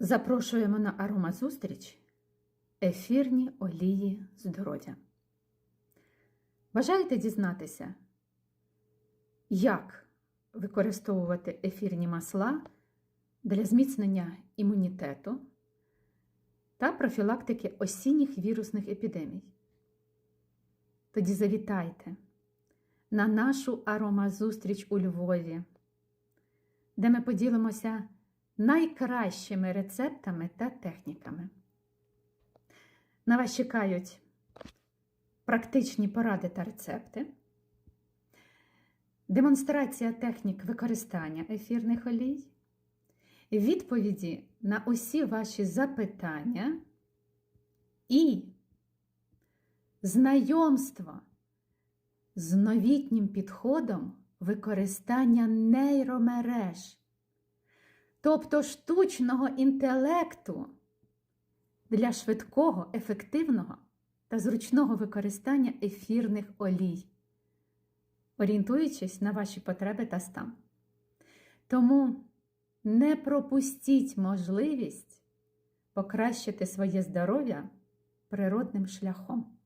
Запрошуємо на аромазустріч ефірні олії здоров'я. Бажаєте дізнатися, як використовувати ефірні масла для зміцнення імунітету та профілактики осінніх вірусних епідемій? Тоді завітайте на нашу аромазустріч у Львові, де ми поділимося найкращими рецептами та техніками. На вас чекають практичні поради та рецепти, демонстрація технік використання ефірних олій, відповіді на усі ваші запитання. І знайомство з новітнім підходом використання нейромереж, тобто штучного інтелекту для швидкого, ефективного та зручного використання ефірних олій, орієнтуючись на ваші потреби та стан. Тому не пропустіть можливість покращити своє здоров'я природним шляхом.